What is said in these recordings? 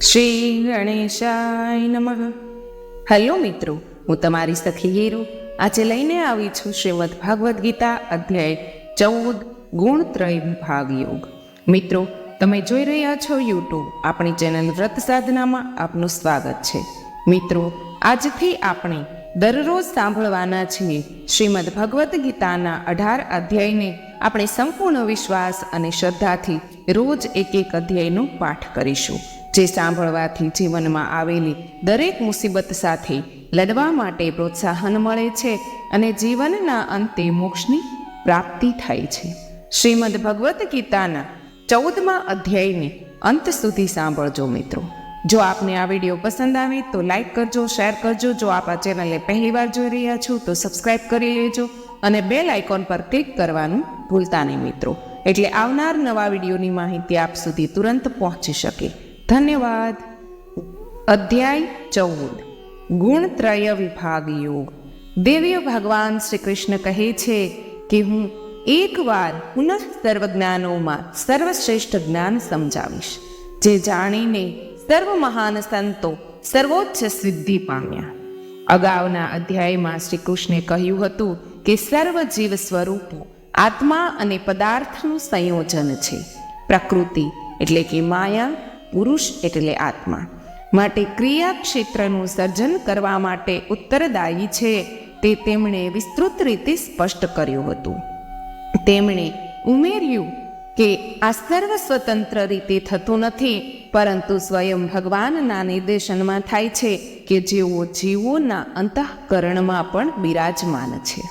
શ્રી ગણેશાય નમઃ. હેલો મિત્રો, હું તમારી સખી હીરુ. આજે લઈને આવી છું શ્રીમદ ભાગવદ્ ગીતા અધ્યાય ચૌદ ગુણત્રય ભાગ યોગ. મિત્રો, તમે જોઈ રહ્યા છો યુટ્યુબ. આપણી ચેનલ વ્રત સાધનામાં આપનું સ્વાગત છે. મિત્રો, આજથી આપણે દરરોજ સાંભળવાના છીએ શ્રીમદ ભગવદ્ ગીતાના અઢાર અધ્યાયને આપણે સંપૂર્ણ વિશ્વાસ અને શ્રદ્ધાથી રોજ એક એક અધ્યાયનો પાઠ કરીશું. જે સાંભળવાથી જીવનમાં આવેલી દરેક મુસીબત સાથે લડવા માટે પ્રોત્સાહન મળે છે અને જીવનના અંતે મોક્ષની પ્રાપ્તિ થાય છે. શ્રીમદ ભગવદ્ ગીતાના ચૌદમા અધ્યાયને અંત સુધી સાંભળજો મિત્રો. જો આપને આ વીડિયો પસંદ આવે તો લાઈક કરજો, શેર કરજો. જો આપ આ ચેનલને પહેલીવાર જોઈ રહ્યા છો તો સબસ્ક્રાઈબ કરી લેજો અને બેલ આઇકોન પર ક્લિક કરવાનું ભૂલતા નહીં મિત્રો. એટલે આવનાર નવા વિડીયોની માહિતી આપ સુધી તુરંત પહોંચી શકે. ધન્યવાદ. અધ્યાય ચૌદ. ગુણત્રય વિભાગ યોગ દેવીય ભગવાન શ્રી કૃષ્ણ કહે છે કે હું એકવાર પુનઃ સર્વ જ્ઞાનોમાં સર્વશ્રેષ્ઠ જ્ઞાન સમજાવીશ, જે જાણીને સર્વ મહાન સંતો સર્વોચ્ચ સિદ્ધિ પામ્યા. અગાઉના અધ્યાયમાં શ્રી કૃષ્ણે કહ્યું હતું કે સર્વ જીવ સ્વરૂપો આત્મા અને પદાર્થનું સંયોજન છે. પ્રકૃતિ એટલે કે માયા પુરુષ એટલે આત્મા. માટે ક્રિયા ક્ષેત્રનું સર્જન કરવા માટે ઉત્તરદાયી છે તે તેમણે વિસ્તૃત રીતે સ્પષ્ટ કર્યું હતું. તેમણે ઉમેર્યું કે આ સર્વ સ્વતંત્ર રીતે થતું નથી, પરંતુ સ્વયં ભગવાનના નિર્દેશનમાં થાય છે કે જેઓ જીવોના અંતઃકરણમાં પણ બિરાજમાન છે.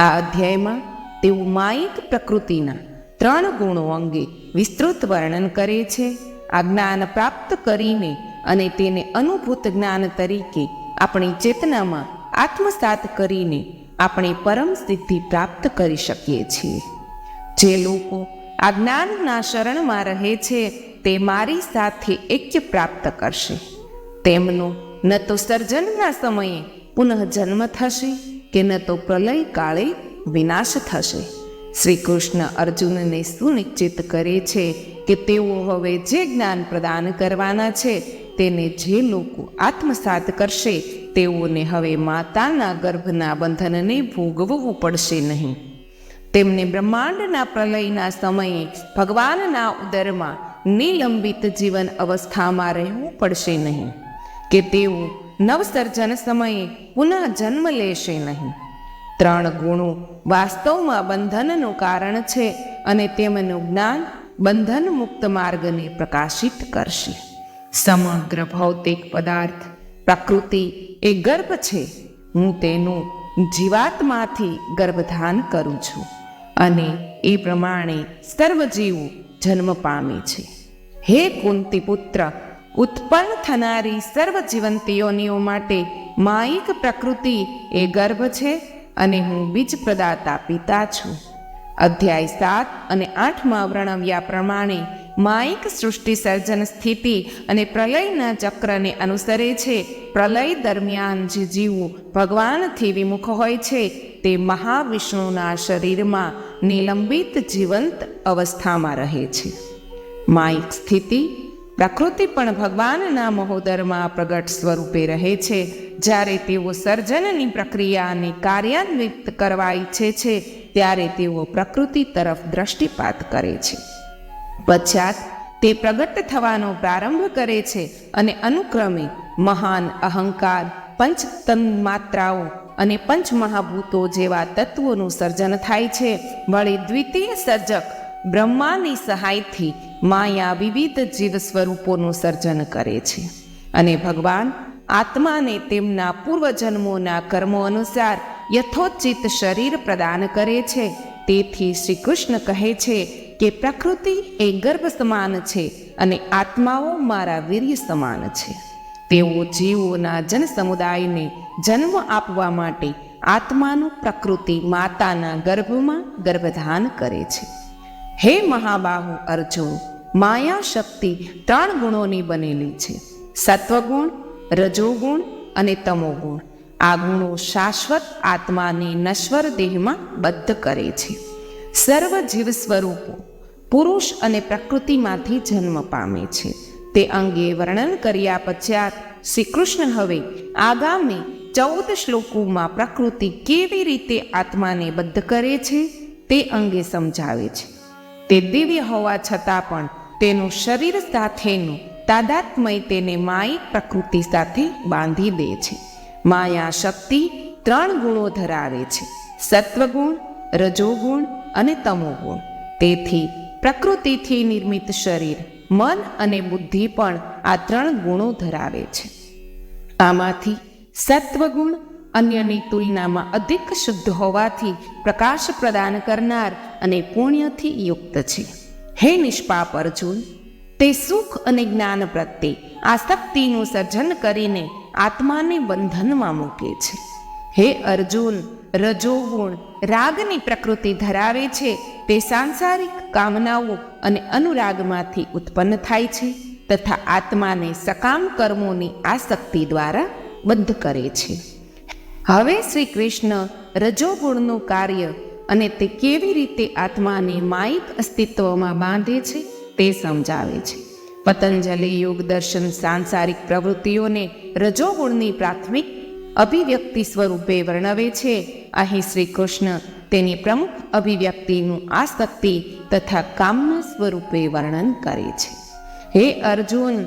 આ અધ્યાયમાં તેઓ માયિક પ્રકૃતિના ત્રણ ગુણો અંગે વિસ્તૃત વર્ણન કરે છે. આ જ્ઞાન પ્રાપ્ત કરીને અને તેને અનુભૂત જ્ઞાન તરીકે આપણી ચેતનામાં આત્મસાત કરીને આપણે પરમ સિદ્ધિ પ્રાપ્ત કરી શકીએ છીએ. જે લોકો આ જ્ઞાનના શરણમાં રહે છે, તે મારી સાથે ઐક્ય પ્રાપ્ત કરશે. તેમનું ન તો સર્જનના સમયે પુનઃ જન્મ થશે કે ન તો પ્રલય કાળે વિનાશ થશે. શ્રી કૃષ્ણ અર્જુનને સુનિશ્ચિત કરે છે કે તેઓ હવે જે જ્ઞાન પ્રદાન કરવાના છે, તેને જે લોકો આત્મસાત કરશે, તેઓને હવે માતાના ગર્ભના બંધનને ભોગવવું પડશે નહીં. તેમને બ્રહ્માંડના પ્રલયના સમયે ભગવાનના ઉદરમાં નિલંબિત જીવન અવસ્થામાં રહેવું પડશે નહીં, કે તેઓ નવસર્જન સમયે પુનઃ જન્મ લેશે નહીં. ત્રણ ગુણો વાસ્તવમાં બંધનનું કારણ છે અને તેમનું જ્ઞાન બંધન મુક્ત માર્ગને પ્રકાશિત કરશે. સમગ્ર ભૌતિક પદાર્થ, પ્રકૃતિ એ ગર્ભ છે. હું તેનું જીવાત્માથી ગર્ભધાન કરું છું અને એ પ્રમાણે સર્વજીવો જન્મ પામે છે. હે કુંતી પુત્ર ઉત્પન્ન થનારી સર્વ જીવંતીઓનીઓ માટે માયિક પ્રકૃતિ એ ગર્ભ છે અને હું બીજ પ્રદાતા પિતા છું. અધ્યાય સાત અને આઠમાં વર્ણવ્યા પ્રમાણે માયિક સૃષ્ટિ સર્જન સ્થિતિ અને પ્રલયના ચક્રને અનુસરે છે. પ્રલય દરમિયાન જે જીવો ભગવાનથી વિમુખ હોય છે, તે મહાવિષ્ણુના શરીરમાં નિલંબિત જીવંત અવસ્થામાં રહે છે. માયિક સ્થિતિ પ્રકૃતિ પણ ભગવાનના મહોદરમાં પ્રગટ સ્વરૂપે રહે છે. જ્યારે તેઓ સર્જનની પ્રક્રિયાને કાર્યાન્વિત કરવા ઈચ્છે છે, ત્યારે તેઓ પ્રકૃતિ તરફ દ્રષ્ટિપાત કરે છે. પશ્ચાત તે પ્રગટ થવાનો પ્રારંભ કરે છે અને અનુક્રમે મહાન અહંકાર પંચ તન્માત્રાઓ અને પંચ મહાભૂતો જેવા તત્વોનું સર્જન થાય છે. વળી દ્વિતીય સર્જક બ્રહ્માની સહાયથી માયા વિવિધ જીવ સ્વરૂપોનું સર્જન કરે છે. અને ભગવાન આત્માને તેમના પૂર્વજન્મોના કર્મો અનુસાર યથોચિત શરીર પ્રદાન કરે છે. તેથી શ્રી કૃષ્ણ કહે છે કે પ્રકૃતિ એ ગર્ભ સમાન છે અને આત્માઓ મારા વીર્ય સમાન છે. તેઓ જીવોના જન સમુદાયને જન્મ આપવા માટે આત્માનું પ્રકૃતિ માતાના ગર્ભમાં ગર્ભધાન કરે છે. હે મહાબાહુ અર્જુન, માયા શક્તિ ત્રણ ગુણોની બનેલી છે. સત્વગુણ, રજોગુણ અને તમોગુણ. આ ગુણો શાશ્વત આત્માને નશ્વર દેહમાં બદ્ધ કરે છે. સર્વ જીવ સ્વરૂપો પુરુષ અને પ્રકૃતિમાંથી જન્મ પામે છે. તે અંગે વર્ણન કર્યા પશ્ચાત શ્રી કૃષ્ણ હવે આગામી ચૌદ શ્લોકોમાં પ્રકૃતિ કેવી રીતે આત્માને બદ્ધ કરે છે તે અંગે સમજાવે છે. તે દિવ્ય હોવા છતાં પણ તેનું શરીર સાથેનું તાદાત્મય તેને માયિક પ્રકૃતિ સાથે બાંધી દે છે. માયા શક્તિ ત્રણ ગુણો ધરાવે છે. સત્વગુણ, રજોગુણ અને તમોગુણ. તેથી પ્રકૃતિથી નિર્મિત શરીર, મન અને બુદ્ધિ પણ આ ત્રણ ગુણો ધરાવે છે. આમાંથી સત્વગુણ અન્યની તુલનામાં અધિક શુદ્ધ હોવાથી પ્રકાશ પ્રદાન કરનાર અને પુણ્યથી યુક્ત છે. હે નિષ્પાપ અર્જુન, તે સુખ અને જ્ઞાન પ્રત્યે આસક્તિનું સર્જન કરીને આત્માને બંધનમાં મૂકે છે. હે અર્જુન, રજોગુણ, રાગની પ્રકૃતિ ધરાવે છે, તે સાંસારિક કામનાઓ અને અનુરાગમાંથી ઉત્પન્ન થાય છે તથા આત્માને સકામ કર્મોની આસક્તિ દ્વારા બંધ કરે છે. હવે શ્રી કૃષ્ણ રજોગુણનું કાર્ય અને તે કેવી રીતે આત્માને માયિક અસ્તિત્વમાં બાંધે છે તે સમજાવે છે. પતંજલિ યોગ દર્શન સાંસારિક પ્રવૃત્તિઓને રજોગુણની પ્રાથમિક અભિવ્યક્તિ સ્વરૂપે વર્ણવે છે. અહીં શ્રી કૃષ્ણ તેની પ્રમુખ અભિવ્યક્તિનું આસક્તિ તથા કામના સ્વરૂપે વર્ણન કરે છે. હે અર્જુન,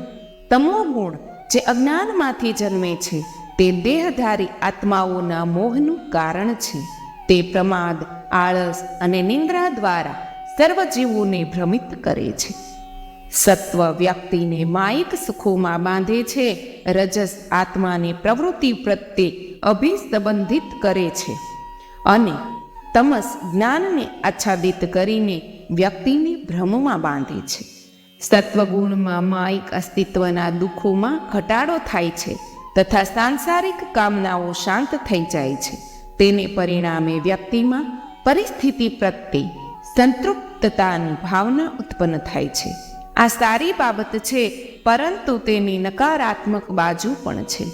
તમો ગુણ જે અજ્ઞાનમાંથી જન્મે છે તે દેહધારી આત્માઓના મોહનું કારણ છે. તે પ્રમાદ, આળસ અને નિંદ્રા દ્વારા સર્વ જીવોને ભ્રમિત કરે છે. સત્વ વ્યક્તિને માયિક સુખોમાં બાંધે છે. રજસ આત્માને પ્રવૃત્તિ પ્રત્યે અભિસંબંધિત કરે છે. અને તમસ જ્ઞાનને આચ્છાદિત કરીને વ્યક્તિને ભ્રમમાં બાંધે છે. સત્વગુણમાં માયિક અસ્તિત્વના દુઃખોમાં ઘટાડો થાય છે. તથા સાંસારિક કામનાઓ શાંત થઈ જાય છે. તેને પરિણામે વ્યક્તિમાં પરિસ્થિતિ પ્રત્યે સંતૃપ્તતાની ભાવના ઉત્પન્ન થાય છે. આ સારી બાબત છે, પરંતુ તેની નકારાત્મક બાજુ પણ છે.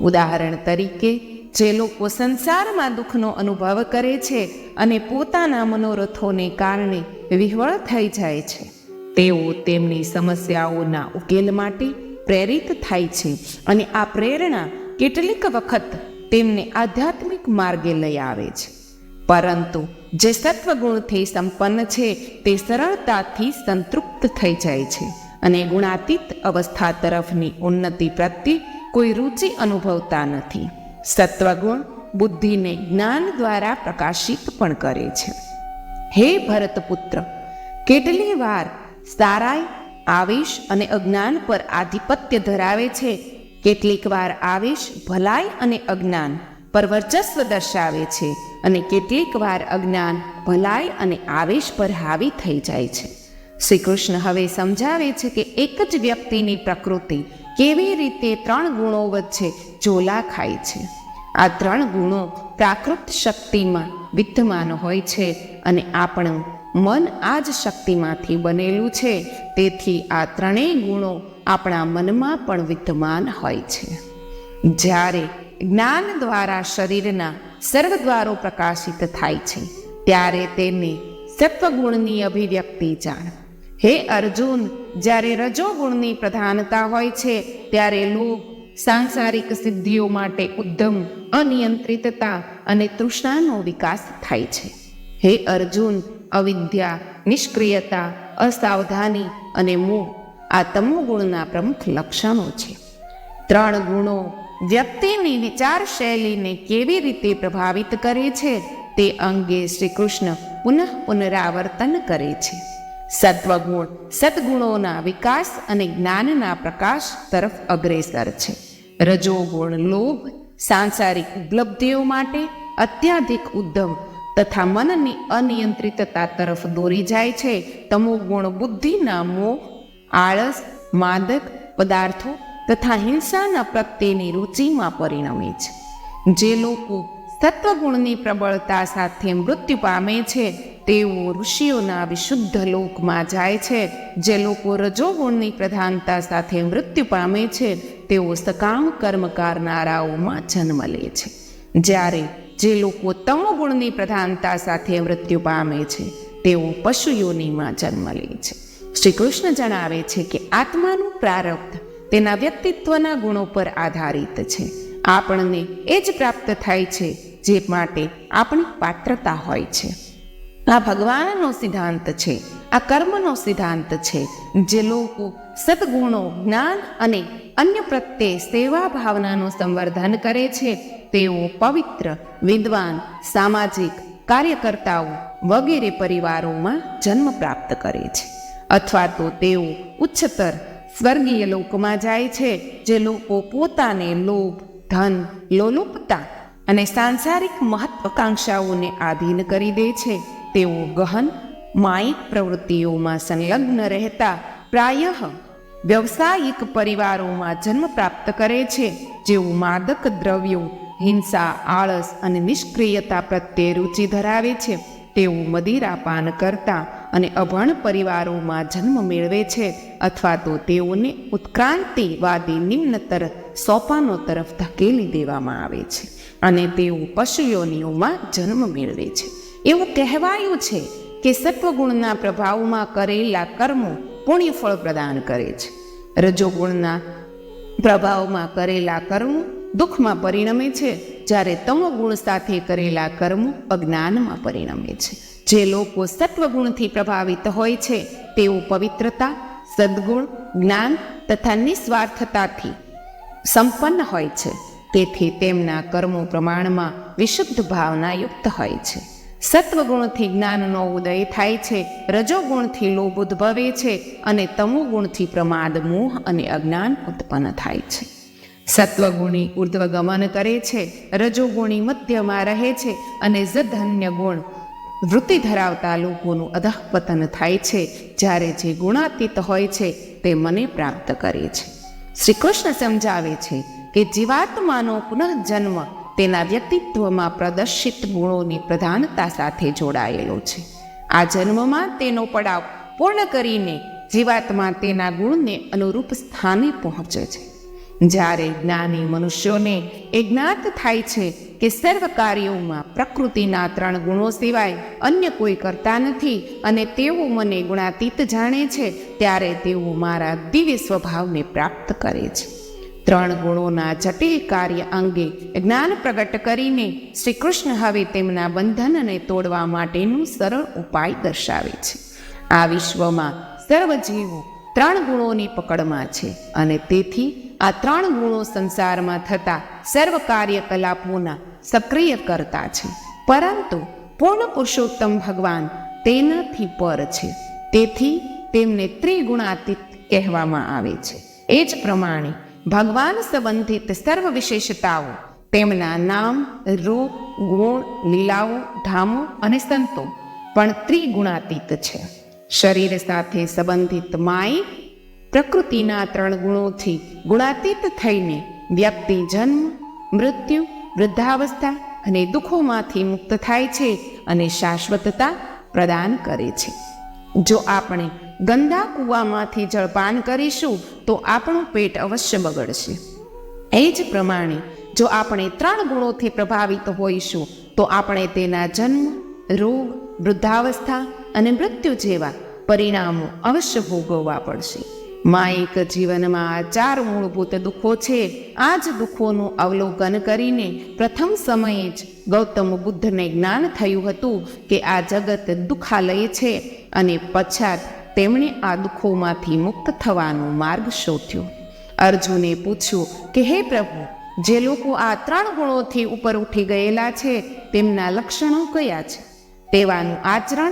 ઉદાહરણ તરીકે, જે લોકો સંસારમાં દુઃખનો અનુભવ કરે છે અને પોતાના મનોરથોને કારણે વિહવળ થઈ જાય છે. તેઓ તેમની સમસ્યાઓના ઉકેલ માટે પ્રેરિત થાય છે અને આ પ્રેરણા કેટલીક વખત તેમને આધ્યાત્મિક માર્ગે લઈ આવે છે. પરંતુ જે સત્વગુણથી સંપન્ન છે, તે સરળતાથી સંતૃપ્ત થઈ જાય છે અને ગુણાતીત અવસ્થા તરફની ઉન્નતિ પ્રત્યે કોઈ રુચિ અનુભવતા નથી. સત્વગુણ બુદ્ધિને જ્ઞાન દ્વારા પ્રકાશિત પણ કરે છે. હે ભરતપુત્ર કેટલી વાર સારાઈ, આવેશ અને અજ્ઞાન પર આધિપત્ય ધરાવે છે કેટલીક વાર આવેશ ભલાઈ અને અજ્ઞાન પર વર્ચસ્વ દર્શાવે છે અને કેટલીક વાર અજ્ઞાન ભલાઈ અને આવેશ પર હાવી થઈ જાય છે. શ્રી કૃષ્ણ હવે સમજાવે છે કે એક જ વ્યક્તિની પ્રકૃતિ કેવી રીતે ત્રણ ગુણો વચ્ચે ઝોલા ખાય છે. આ ત્રણ ગુણો પ્રાકૃત શક્તિમાં વિદ્યમાન હોય છે અને આપણું મન આ જ શક્તિમાંથી બનેલું છે. તેથી આ ત્રણેય ગુણો આપણા મનમાં પણ વિદ્યમાન હોય છે. જ્યારે જ્ઞાન દ્વારા શરીરના સર્વદ્વારો પ્રકાશિત થાય છે, ત્યારે તેને સત્વગુણની અભિવ્યક્તિ જાણ. હે અર્જુન, જ્યારે રજોગુણની પ્રધાનતા હોય છે, ત્યારે લોભ, સાંસારિક સિદ્ધિઓ માટે ઉદ્ધમ, અનિયંત્રિતતા અને તૃષ્ણાનો વિકાસ થાય છે. હે અર્જુન અવિદ્યા, નિષ્ક્રિયતા, અસાવધાની અને મોહ આ તમો ગુણના પ્રમુખ લક્ષણો છે. ત્રણ ગુણો વ્યક્તિની વિચાર શૈલીને કેવી રીતે પ્રભાવિત કરે છે તે અંગે શ્રી કૃષ્ણ પુનઃ પુનરાવર્તન કરે છે. સત્વગુણ સદગુણોના વિકાસ અને જ્ઞાનના પ્રકાશ તરફ અગ્રેસર છે. રજોગુણ લોભ, સાંસારિક ઉપલબ્ધિઓ માટે અત્યાધિક ઉદ્ધમ તથા મનની અનિયંત્રિતતા તરફ દોરી જાય છે. તમો ગુણ બુદ્ધિના મોહ, આળસ, માદક પદાર્થો તથા હિંસાના પ્રત્યેની રુચિમાં પરિણમે છે. જે લોકો સત્વગુણની પ્રબળતા સાથે મૃત્યુ પામે છે, તેઓ ઋષિઓના વિશુદ્ધ લોકમાં જાય છે. જે લોકો રજોગુણની પ્રધાનતા સાથે મૃત્યુ પામે છે, તેઓ સકામ કર્મ કરનારાઓમાં જન્મ લે છે. જ્યારે જે લોકો તમોગુણની પ્રધાનતા સાથે મૃત્યુ પામે છે, તેઓ પશુયોનીમાં જન્મ લે છે. શ્રી કૃષ્ણ જણાવે છે કે આત્માનું પ્રારબ્ધ તેના વ્યક્તિત્વના ગુણો પર આધારિત છે. આપણને એ જ પ્રાપ્ત થાય છે જે માટે આપણી પાત્રતા હોય છે. આ ભગવાનનો સિદ્ધાંત છે, આ કર્મનો સિદ્ધાંત છે, જે લોકો સદગુણો, જ્ઞાન અને અન્ય પ્રત્યે સેવા ભાવનાનું સંવર્ધન કરે છે તેઓ પવિત્ર, વિદ્વાન, સામાજિક કાર્યકર્તાઓ વગેરે પરિવારોમાં જન્મ પ્રાપ્ત કરે છે. અથવા તો તેઓ ઉચ્ચતર સ્વર્ગીય લોકમાં જાય છે, જે લોકો પોતાને લોભ, ધન, લોલુપતા અને સાંસારિક મહત્વાકાંક્ષાઓને આધીન કરી દે છે. તેઓ ગહન, માયિક પ્રવૃત્તિઓમાં સંલગ્ન રહેતા પ્રાયઃ વ્યવસાયિક પરિવારોમાં જન્મ પ્રાપ્ત કરે છે, જેઓ માદક દ્રવ્યો હિંસા, આળસ અને નિષ્ક્રિયતા પ્રત્યે રુચિ ધરાવે છે. તેઓ મદિરાપાન કરતા અને અભણ પરિવારોમાં જન્મ મેળવે છે અથવા તો તેઓને ઉત્ક્રાંતિવાદી નિમ્નતર સોપાનો તરફ ધકેલી દેવામાં આવે છે અને તેઓ પશુયોનીઓમાં જન્મ મેળવે છે. એવું કહેવાયું છે કે સત્વગુણના પ્રભાવમાં કરેલા કર્મો પુણ્યફળ પ્રદાન કરે છે. રજોગુણના પ્રભાવમાં કરેલા કર્મો દુઃખમાં પરિણમે છે. જ્યારે તમોગુણ સાથે કરેલા કર્મો અજ્ઞાનમાં પરિણમે છે. જે લોકો સત્વગુણથી પ્રભાવિત હોય છે, તેઓ પવિત્રતા, સદ્ગુણ, જ્ઞાન તથા નિસ્વાર્થતાથી સંપન્ન હોય છે. તેથી તેમના કર્મો પ્રમાણમાં વિશુદ્ધ ભાવનાયુક્ત હોય છે. સત્વગુણથી જ્ઞાનનો ઉદય થાય છે, રજોગુણથી લોભ ઉદ્ભવે છે અને તમોગુણથી પ્રમાદ, મોહ અને અજ્ઞાન ઉત્પન્ન થાય છે. સત્વગુણી ઉર્ધ્વગમન કરે છે, રજોગુણી મધ્યમાં રહે છે અને જધન્ય ગુણ વૃત્તિ ધરાવતા લોકોનું અધઃપતન થાય છે. જ્યારે જે ગુણાતીત હોય છે, તે મને પ્રાપ્ત કરે છે. શ્રી કૃષ્ણ સમજાવે છે કે જીવાત્માનો પુનઃજન્મ તેના વ્યક્તિત્વમાં પ્રદર્શિત ગુણોની પ્રધાનતા સાથે જોડાયેલો છે. આ જન્મમાં તેનો પડાવ પૂર્ણ કરીને જીવાત્મા તેના ગુણને અનુરૂપ સ્થાને પહોંચે છે. જ્યારે જ્ઞાની મનુષ્યોને એ જ્ઞાત થાય છે કે સર્વ કાર્યોમાં પ્રકૃતિના ત્રણ ગુણો સિવાય અન્ય કોઈ કરતા નથી અને તેઓ મને ગુણાતીત જાણે છે, ત્યારે તેઓ મારા દિવ્ય સ્વભાવને પ્રાપ્ત કરે છે. ત્રણ ગુણોના જટિલ કાર્ય અંગે જ્ઞાન પ્રગટ કરીને શ્રી કૃષ્ણ હવે તેમના બંધનને તોડવા માટેનું સરળ ઉપાય દર્શાવે છે. આ વિશ્વમાં સર્વ જીવો ત્રણ ગુણોની પકડમાં છે અને તેથી આ ત્રણ ગુણો સંસારમાં થતા સર્વ કાર્યકલાપોના સક્રિય કરતા છે. પરંતુ પૂર્ણ પુરુષોત્તમ ભગવાન તેનાથી પર છે. તેથી તેમને ત્રિગુણાતીત કહેવામાં આવે છે. એ જ પ્રમાણે ભગવાન સંબંધિત સર્વ વિશેષતાઓ તેમના નામ, રૂપ, ગુણ, લીલાઓ, ધામો અને સંતો પણ ત્રિગુણાતીત છે. શરીર સાથે સંબંધિત માય પ્રકૃતિના ત્રણ ગુણોથી ગુણાતીત થઈને વ્યક્તિ, જન્મ, મૃત્યુ, વૃદ્ધાવસ્થા અને દુઃખોમાંથી મુક્ત થાય છે અને શાશ્વતતા પ્રદાન કરે છે. જો આપણે ગંદા કૂવામાંથી જળપાન કરીશું, તો આપણું પેટ અવશ્ય બગડશે. એ જ પ્રમાણે જો આપણે ત્રણ ગુણોથી પ્રભાવિત હોઈશું, તો આપણે તેના જન્મ, રોગ, વૃદ્ધાવસ્થા અને મૃત્યુ જેવા પરિણામો અવશ્ય ભોગવવા પડશે. માયિક જીવનમાં આ ચાર મૂળભૂત દુઃખો છે. આ જ દુઃખોનું અવલોકન કરીને પ્રથમ સમયે જ ગૌતમ બુદ્ધને જ્ઞાન થયું હતું કે આ જગત દુઃખાલય છે અને પછાત તેમણે આ દુઃખોમાંથી મુક્ત થવાનો માર્ગ શોધ્યો. અર્જુને પૂછ્યું કે, હે પ્રભુ, જે લોકો આ ત્રણ ગુણોથી ઉપર ઉઠી ગયેલા છે, તેમના લક્ષણો કયા છે? તેવાનું આચરણ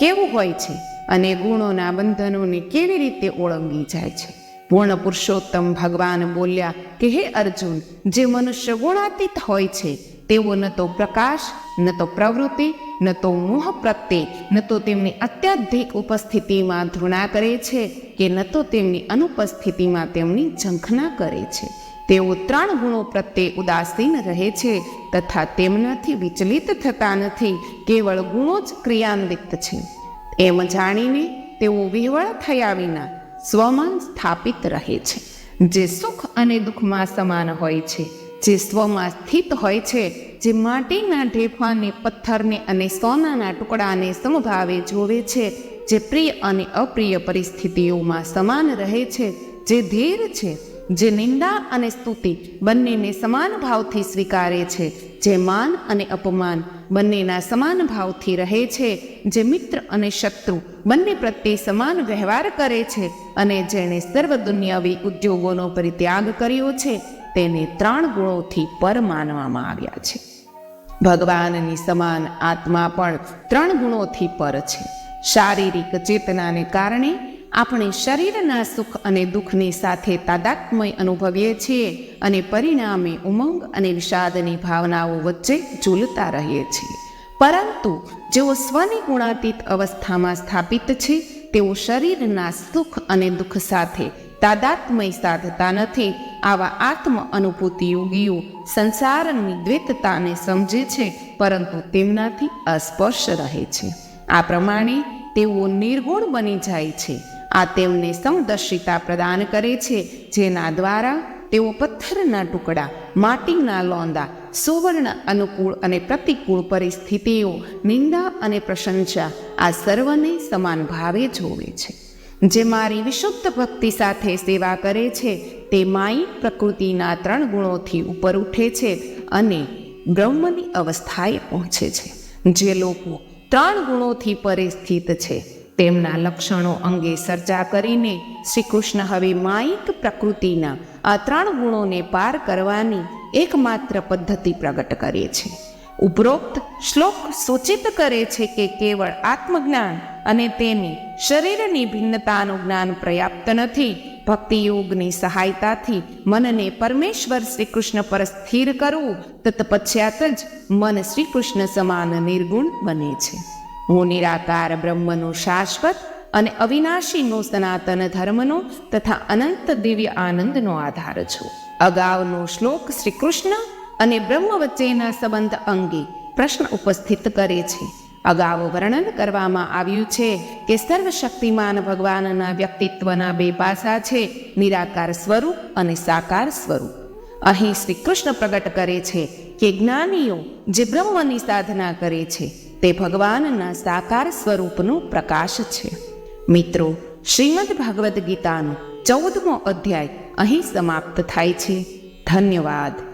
કેવું હોય છે? અને ગુણોના બંધનોને કેવી રીતે ઓળંગી જાય છે? પૂર્ણ પુરુષોત્તમ ભગવાન બોલ્યા કે, હે અર્જુન, જે મનુષ્ય ગુણાતીત હોય છે તેઓ ન તો પ્રકાશ, ન તો પ્રવૃત્તિ, ન તો મોહ પ્રત્યે, ન તો તેમની અત્યાધિક ઉપસ્થિતિમાં ધૃણા કરે છે કે ન તો તેમની અનુપસ્થિતિમાં તેમની ઝંખના કરે છે. તેઓ ત્રણ ગુણો પ્રત્યે ઉદાસીન રહે છે તથા તેમનાથી વિચલિત થતા નથી, કેવળ ગુણો જ ક્રિયાન્વિત છે. એમ જાણીને તેઓ વિહવળ થયા વિના સ્વમાં સ્થાપિત રહે છે. જે સુખ અને દુઃખમાં સમાન હોય છે. જે સ્વમાં સ્થિત હોય છે, જે માટીના ઢેફાને, પથ્થરને અને સોનાના ટુકડાને સમભાવે જોવે છે, જે પ્રિય અને અપ્રિય પરિસ્થિતિઓમાં સમાન રહે છે, જે ધીર છે, જે નિંદા અને સ્તુતિ બંનેને સમાન ભાવથી સ્વીકારે છે, જે માન અને અપમાન બંનેના સમાન ભાવથી રહે છે, જે મિત્ર અને શત્રુ બંને પ્રત્યે સમાન વ્યવહાર કરે છે અને જેણે સર્વ દુનિયાવી ઉદ્યોગોનો પરિત્યાગ કર્યો છે, તેને ત્રણ ગુણોથી પર માનવામાં આવ્યા છે. ભગવાનની સમાન આત્મા પણ ત્રણ ગુણોથી પર છે. શારીરિક ચેતનાને કારણે આપણે શરીરના સુખ અને દુઃખની સાથે તાદાત્મય અનુભવીએ છીએ અને પરિણામે ઉમંગ અને વિષાદની ભાવનાઓ વચ્ચે ઝૂલતા રહીએ છીએ. પરંતુ જેઓ સ્વની ગુણાતીત અવસ્થામાં સ્થાપિત છે, તેઓ શરીરના સુખ અને દુઃખ સાથે તાદાત્મય સાધતા નથી. આવા આત્મ અનુભૂતિ યોગીઓ સંસારની દ્વૈતતાને સમજે છે, પરંતુ તેમનાથી અસ્પર્શ રહે છે. આ પ્રમાણે તેઓ નિર્ગુણ બની જાય છે. આ તેમને સંદર્શિતા પ્રદાન કરે છે, જેના દ્વારા તેઓ પથ્થરના ટુકડા, માટીના લોંદા, સુવર્ણ અનુકૂળ અને પ્રતિકૂળ પરિસ્થિતિઓ, નિંદા અને પ્રશંસા આ સર્વને સમાન ભાવે જોવે છે. જે મારી વિશુદ્ધ ભક્તિ સાથે સેવા કરે છે, તે માઈ પ્રકૃતિના ત્રણ ગુણોથી ઉપર ઉઠે છે અને બ્રહ્મની અવસ્થાએ પહોંચે છે. જે લોકો ત્રણ ગુણોથી પરિસ્થિત છે તેમના લક્ષણો અંગે ચર્ચા કરીને શ્રી કૃષ્ણ હવે માયિક પ્રકૃતિના આ ત્રણ ગુણોને પાર કરવાની એકમાત્ર પદ્ધતિ પ્રગટ કરે છે. ઉપરોક્ત શ્લોક સૂચિત કરે છે કે કેવળ આત્મજ્ઞાન અને તેની શરીરની ભિન્નતાનું જ્ઞાન પર્યાપ્ત નથી. ભક્તિયોગની સહાયતાથી મનને પરમેશ્વર શ્રી કૃષ્ણ પર સ્થિર કરવું તત્પશ્ચાત જ મન શ્રી કૃષ્ણ સમાન નિર્ગુણ બને છે. હું નિરાકાર બ્રહ્મનું શાશ્વત અને અવિનાશીનો સનાતન ધર્મનો તથા અનંત દિવ્ય આનંદનો આધાર છું. અગાઉનો શ્લોક શ્રી કૃષ્ણ અને બ્રહ્મ વચ્ચેના સંબંધ અંગે પ્રશ્ન ઉપસ્થિત કરે છે. અગાઉ વર્ણન કરવામાં આવ્યું છે કે સર્વશક્તિમાન ભગવાનના વ્યક્તિત્વના બે પાસા છે, નિરાકાર સ્વરૂપ અને સાકાર સ્વરૂપ. અહીં શ્રી કૃષ્ણ પ્રગટ કરે છે કે જ્ઞાનીઓ જે બ્રહ્મની સાધના કરે છે તે ભગવાનના સાકાર સ્વરૂપનો પ્રકાશ છે. મિત્રો, શ્રીમદ ભાગવદ્ ગીતાનો ચૌદમો અધ્યાય અહીં સમાપ્ત થાય છે. ધન્યવાદ.